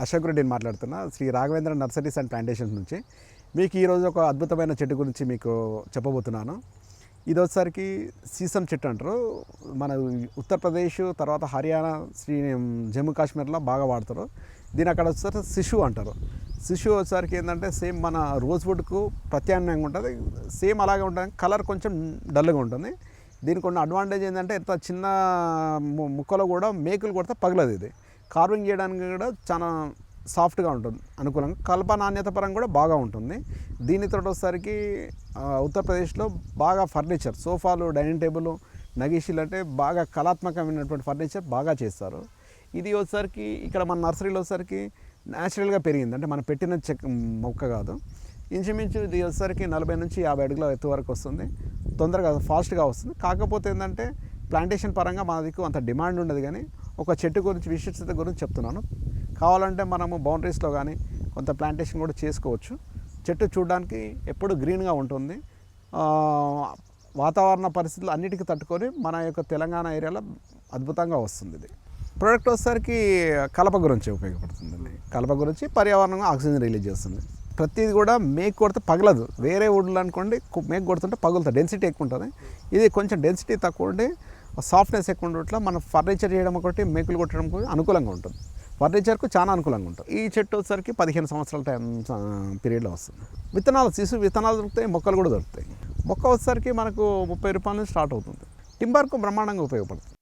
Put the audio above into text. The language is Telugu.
అశోక్ రెడ్డిని మాట్లాడుతున్నా Shri Raghavendra nurseries and plantations నుంచి. మీకు ఈరోజు ఒక అద్భుతమైన చెట్టు గురించి మీకు చెప్పబోతున్నాను. ఇది వచ్చేసరికి సీసం చెట్టు అంటారు. మన ఉత్తరప్రదేశ్ తర్వాత హర్యానా శ్రీ జమ్మూ కాశ్మీర్లో బాగా వాడతారు. దీని అక్కడ వచ్చేసరికి శిశు అంటారు. శిశు వచ్చేసరికి ఏంటంటే సేమ్ మన రోజ్ వుడ్కు ప్రత్యామ్నాయంగా ఉంటుంది. సేమ్ అలాగే ఉంటుంది. కలర్ కొంచెం డల్గా ఉంటుంది. దీనికి ఉన్న అడ్వాంటేజ్ ఏంటంటే ఎంత చిన్న ము- ముక్కలో కూడా మేకులు కొడితే పగలదు ఇది. కార్వింగ్ చేయడానికి కూడా చాలా సాఫ్ట్గా ఉంటుంది. అనుకూలంగా కల్ప నాణ్యత పరంగా కూడా బాగా ఉంటుంది. దీనితో వచ్చేసరికి ఉత్తరప్రదేశ్లో బాగా ఫర్నిచర్ సోఫాలు డైనింగ్ టేబుల్ నగీషీలు అంటే బాగా కళాత్మకమైనటువంటి ఫర్నిచర్ బాగా చేస్తారు. ఇది వచ్చేసరికి ఇక్కడ మన నర్సరీలో వచ్చేసరికి న్యాచురల్గా పెరిగింది. అంటే మనం పెట్టిన చెక్క మొక్క కాదు. ఇంచుమించు ఇది వచ్చేసరికి నలభై నుంచి యాభై అడుగుల ఎత్తు వరకు వస్తుంది. తొందరగా ఫాస్ట్గా వస్తుంది. కాకపోతే ఏంటంటే ప్లాంటేషన్ పరంగా మన దిక్కు అంత డిమాండ్ ఉండదు కానీ ఒక చెట్టు గురించి విశిష్టత గురించి చెప్తున్నాను. కావాలంటే మనము బౌండరీస్లో కానీ కొంత ప్లాంటేషన్ కూడా చేసుకోవచ్చు. చెట్టు చూడడానికి ఎప్పుడు గ్రీన్గా ఉంటుంది. వాతావరణ పరిస్థితులు అన్నిటికీ తట్టుకొని మన యొక్క తెలంగాణ ఏరియాలో అద్భుతంగా వస్తుంది ఇది. ప్రోడక్ట్ వచ్చేసరికి కలప గురించి ఉపయోగపడుతుందండి. కలప గురించి పర్యావరణంగా ఆక్సిజన్ రిలీజ్ చేస్తుంది. ప్రతిది కూడా మేక్ కొడితే పగలదు. వేరే వుడ్లు అనుకోండి మేక్ కొడుతుంటే పగులుతుంది. డెన్సిటీ ఎక్కువ ఉంటుంది. ఇది కొంచెం డెన్సిటీ తక్కువ ఉండి సాఫ్ట్నెస్ ఎక్కువ ఉండట్ల మనం ఫర్నిచర్ చేయడం ఒకటి మేకులు కొట్టడం కూడా అనుకూలంగా ఉంటుంది. ఫర్నిచర్కు చాలా అనుకూలంగా ఉంటుంది. ఈ చెట్టు వచ్చేసరికి పదిహేను సంవత్సరాల టైం పీరియడ్లో వస్తుంది. విత్తనాలు శిశు విత్తనాలు దొరుకుతాయి మొక్కలు కూడా దొరుకుతాయి. మొక్క వచ్చేసరికి మనకు ముప్పై రూపాయల నుంచి స్టార్ట్ అవుతుంది. టింబర్కు బ్రహ్మాండంగా ఉపయోగపడుతుంది.